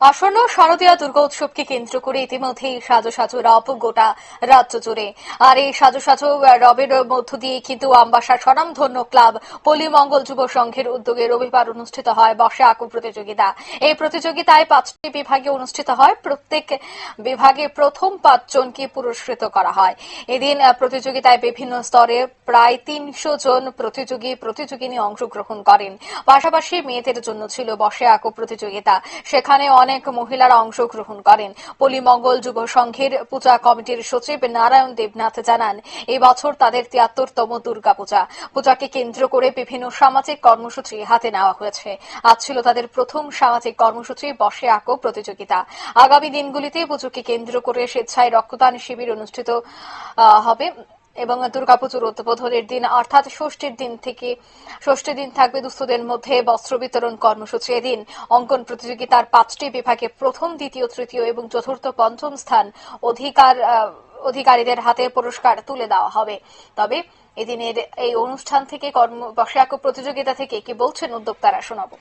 আসন্ন শারদীয়া দুর্গা উৎসবকে কেন্দ্র করে ইতিমধ্যেই সাজো সাজো রব গোটা রাজ্য জুড়ে। আর এই সাজো সাজো রবের মধ্য দিয়ে কিন্তু আমবাসা স্বনামধন্য ক্লাব পল্লীমঙ্গল যুব সংঘের উদ্যোগে রবিবার অনুষ্ঠিত হয় বর্ষে আঁকু প্রতিযোগিতা। এই প্রতিযোগিতায় পাঁচটি বিভাগে অনুষ্ঠিত হয়। প্রত্যেক বিভাগে প্রথম পাঁচজনকে পুরস্কৃত করা হয়। এদিন প্রতিযোগিতায় বিভিন্ন স্তরে প্রায় তিনশো জন প্রতিযোগী প্রতিযোগিনী অংশগ্রহণ করেন। পাশাপাশি মেয়েদের জন্য ছিল বসে আঁকো প্রতিযোগিতা। সেখানে অনেক মহিলারা অংশগ্রহণ করেন। পলিমঙ্গল যুব সংঘের পূজা কমিটির সচিব নারায়ণ দেবনাথ জানান, এই বছর তাদের তিয়াত্তরতম দুর্গাপূজা। পূজাকে কেন্দ্র করে বিভিন্ন সামাজিক কর্মসূচি হাতে নেওয়া হয়েছে। আজ ছিল তাদের প্রথম সামাজিক কর্মসূচি, বসে আঁকো প্রতিযোগিতা। আগামী দিনগুলিতে পুজোকে কেন্দ্র করে স্বেচ্ছায় রক্তদান শিবির অনুষ্ঠিত হবে। এবং দুর্গাপুজোর উদ্বোধনের দিন, অর্থাৎ ষষ্ঠীর দিন থেকে ষষ্ঠী দিন থাকবে দুস্থদের মধ্যে বস্ত্র বিতরণ কর্মসূচি। এদিন অঙ্কন প্রতিযোগিতার পাঁচটি বিভাগে প্রথম, দ্বিতীয়, তৃতীয় এবং চতুর্থ, পঞ্চম স্থান অধিকার অধিকারীদের হাতে পুরস্কার তুলে দেওয়া হবে। তবে এদিনের এই অনুষ্ঠান থেকে কর্ম প্রতিযোগিতা থেকে কি বলছেন উদ্যোক্তারা শোনাবো।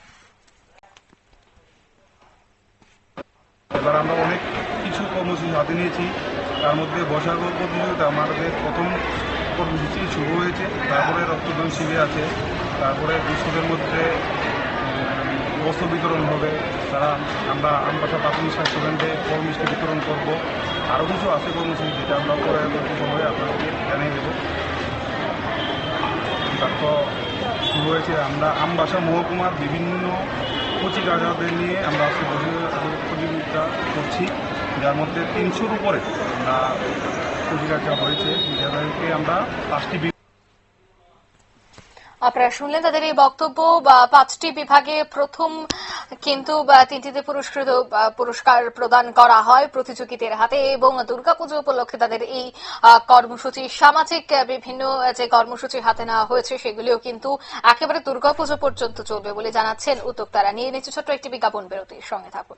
এবার আমরা অনেক কিছু কর্মসূচি হাতে নিয়েছি। তার মধ্যে বসার প্রতিযোগিতা, আমাদের প্রথম কর্মসূচি শুরু হয়েছে। তারপরে রক্তদান শিবির আছে। তারপরে দুঃস্থদের মধ্যে বস্ত্র বিতরণ হবে। তারা আমরা আমবাসা প্রাথমিক স্বাস্থ্য কেন্দ্রে মিষ্টি বিতরণ করব। আরও কিছু আছে কর্মসূচি যেটা আমরা পরে সময় আপনাদেরকে জানিয়ে দেবো। তারপর শুরু হয়েছে আমরা আমবাসা মহকুমার বিভিন্ন কচিকাজাদের নিয়ে আমরা প্রতিযোগিতা করছি, যার মধ্যে তিনশোর উপরে আমরা কচিকাজা হয়েছে। যাদেরকে আমরা পাঁচটি আপনারা শুনলেন তাদের এই বক্তব্য, বা পাঁচটি বিভাগে প্রথম কিন্তু তিনটিতে পুরস্কৃত পুরস্কার প্রদান করা হয় প্রতিযোগীদের হাতে এবং দুর্গাপুজো উপলক্ষে তাদের এই কর্মসূচি সামাজিক বিভিন্ন যে কর্মসূচি হাতে নেওয়া হয়েছে সেগুলিও কিন্তু একেবারে দুর্গাপুজো পর্যন্ত চলবে বলে জানাচ্ছেন উদ্যোক্তারা। নিয়ে নিচ্ছে ছোট্ট একটি বিজ্ঞাপন বিরতির সঙ্গে থাকুন।